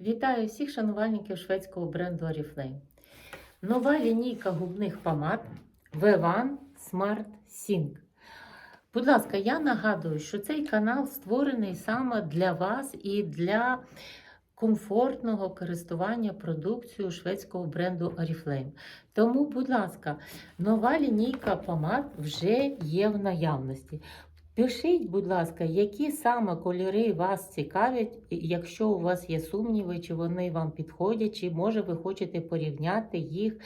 Вітаю всіх шанувальників шведського бренду Oriflame. Нова лінійка губних помад V1 Smart Sync. Будь ласка, я нагадую, що цей канал створений саме для вас і для комфортного користування продукцією шведського бренду Oriflame. Тому, будь ласка, нова лінійка помад вже є в наявності. Пишіть, будь ласка, які саме кольори вас цікавлять, якщо у вас є сумніви, чи вони вам підходять, чи може ви хочете порівняти їх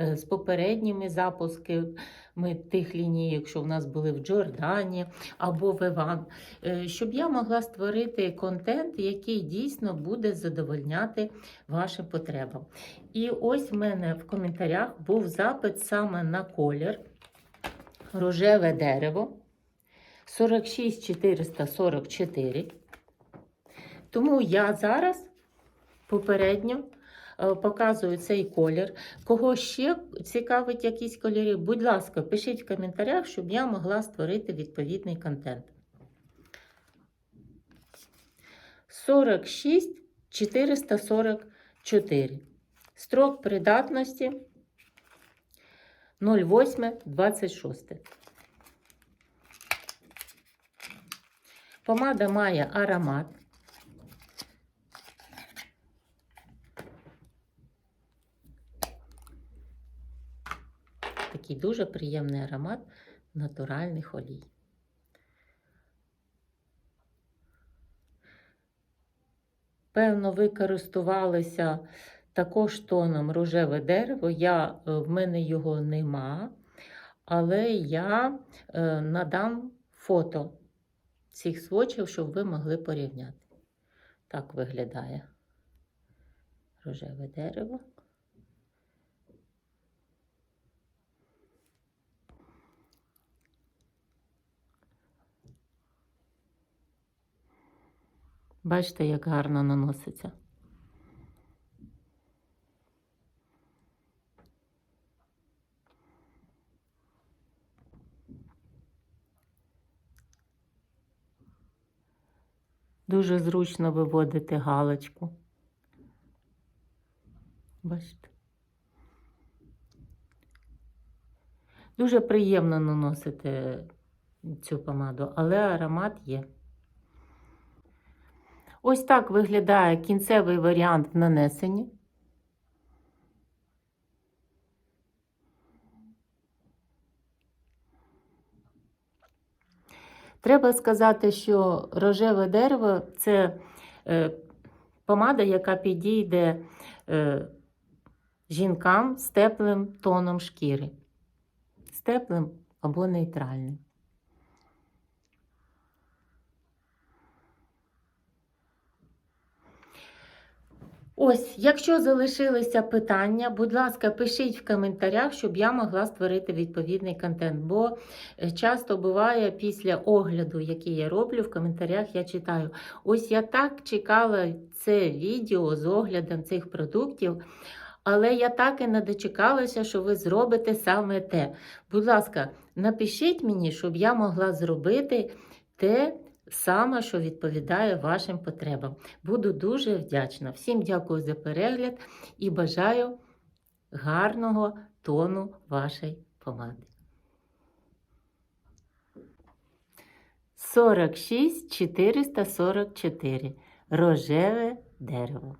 е, з попередніми запусками тих лінійок, що в нас були в Джордані або в Іван, Е, щоб я могла створити контент, який дійсно буде задовольняти вашим потребам. І ось в мене в коментарях був запит саме на колір рожеве дерево. 46444. Тому я зараз попередньо е, показую цей колір. Кого ще цікавить якісь кольори, будь ласка, пишіть в коментарях, щоб я могла створити відповідний контент. 46 444. Строк придатності 08 Помада має аромат. Такий дуже приємний аромат натуральних олій. Певно, ви користувалися також тоном рожеве дерево. Я, е, В мене його нема, але я е, надам фото цих свочів, щоб ви могли порівняти. Так виглядає рожеве дерево. Бачите, як гарно наноситься. Дуже зручно виводити галочку. Бачите? Дуже приємно наносити цю помаду, але аромат є. Ось так виглядає кінцевий варіант в Треба сказати, що рожеве дерево це е, помада, яка підійде е, жінкам з теплим тоном шкіри, з теплим або нейтральним. Ось, якщо залишилися питання, будь ласка, пишіть в коментарях, щоб я могла створити відповідний контент. Бо е, часто буває після огляду, який я роблю, в коментарях я читаю: ось я так чекала це відео з оглядом цих продуктів. Але я так і не дочекалася, що ви зробите саме те. Будь ласка, напишіть мені, щоб я могла зробити те, саме, що відповідає вашим потребам. Буду дуже вдячна. Всім дякую за перегляд і бажаю гарного тону вашої помади. 46 444. Рожеве дерево.